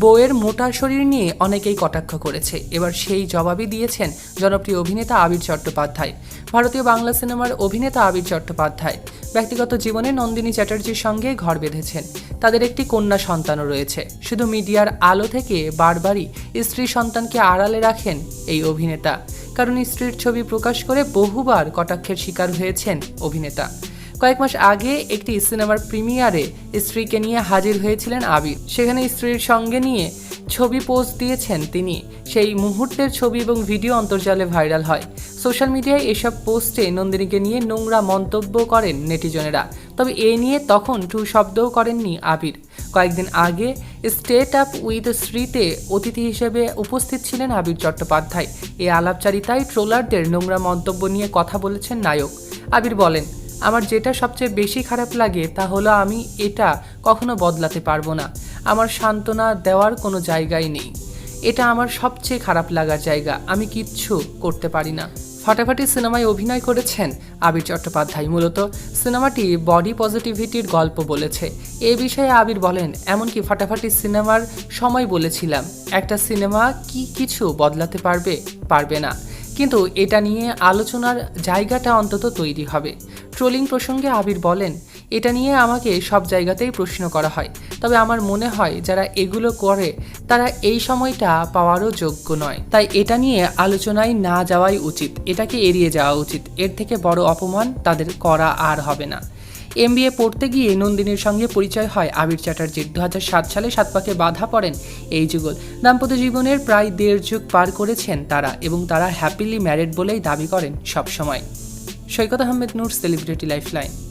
বউয়ের মোটা শরীর নিয়ে অনেকেই কটাক্ষ করেছে। এবার সেই জবাবই দিয়েছেন জনপ্রিয় অভিনেতা আবির চট্টোপাধ্যায়। ভারতীয় বাংলা সিনেমার অভিনেতা আবির চট্টোপাধ্যায়। ব্যক্তিগত জীবনে নন্দিনী চ্যাটার্জির সঙ্গে ঘর বেঁধেছেন। তাদের একটি কন্যা সন্তানও রয়েছে। শুধু মিডিয়ার আলো থেকে বারবারই স্ত্রী সন্তানকে আড়ালে রাখেন এই অভিনেতা। কারণ স্ত্রীর ছবি প্রকাশ করে বহুবার কটাক্ষের শিকার হয়েছেন অভিনেতা। কয়েক মাস আগে একটি সিনেমার প্রিমিয়ারে স্ত্রীকে নিয়ে হাজির হয়েছিলেন আবির। সেখানে স্ত্রীর সঙ্গে নিয়ে ছবি পোস্ট দিয়েছেন তিনি। সেই মুহূর্তের ছবি এবং ভিডিও অন্তর্জালে ভাইরাল হয়। সোশ্যাল মিডিয়ায় এসব পোস্টে নন্দিনীকে নিয়ে নোংরা মন্তব্য করেন নেটিজনেরা। তবে এ নিয়ে তখন টু শব্দও করেননি আবির। কয়েকদিন আগে স্টেট আপ উইথ শ্রীতে অতিথি হিসেবে উপস্থিত ছিলেন আবির চট্টোপাধ্যায়। এই আলাপচারিতায় ট্রোলারদের নোংরা মন্তব্য নিয়ে কথা বলেছেন নায়ক। আবির বলেন আমার যেটা সবচেয়ে বেশি খারাপ লাগে তা হলো আমি এটা কখনো বদলাতে পারব না। আমার সান্ত্বনা দেওয়ার কোনো জায়গাই নেই। এটা আমার সবচেয়ে খারাপ লাগার জায়গা। আমি কিচ্ছু করতে পারি না। ফাটাফাটি সিনেমায় অভিনয় করেছেন আবির চট্টোপাধ্যায়। মূলত সিনেমাটি বডি পজিটিভিটির গল্প বলেছে। এ বিষয়ে আবির বলেন, এমনকি ফাটাফাটি সিনেমার সময় বলেছিলাম, একটা সিনেমা কি কিছু বদলাতে পারবে পারবে না। কিন্তু এটা নিয়ে আলোচনার জায়গাটা অন্তত তৈরি হবে। ট্রোলিং প্রসঙ্গে আবির বলেন, এটা নিয়ে আমাকে সব জায়গাতেই প্রশ্ন করা হয়। তবে আমার মনে হয় যারা এগুলো করে, তারা এই সময়টা পাওয়ারও যোগ্য নয়। তাই এটা নিয়ে আলোচনায় না যাওয়াই উচিত। এটাকে এড়িয়ে যাওয়া উচিত। এর থেকে বড় অপমান তাদের করা আর হবে না। এমবিএ পড়তে গিয়ে নন্দিনীর সঙ্গে পরিচয় হয় আবির চ্যাটার্জির। দু হাজার সাত সালে সাত পাকে বাধা পড়েন এই যুগল। দাম্পত্য জীবনের প্রায় দেড় যুগ পার করেছেন তারা এবং তারা হ্যাপিলি ম্যারিড বলেই দাবি করেন সবসময়। Saikat Ahmed Noor celebrity lifeline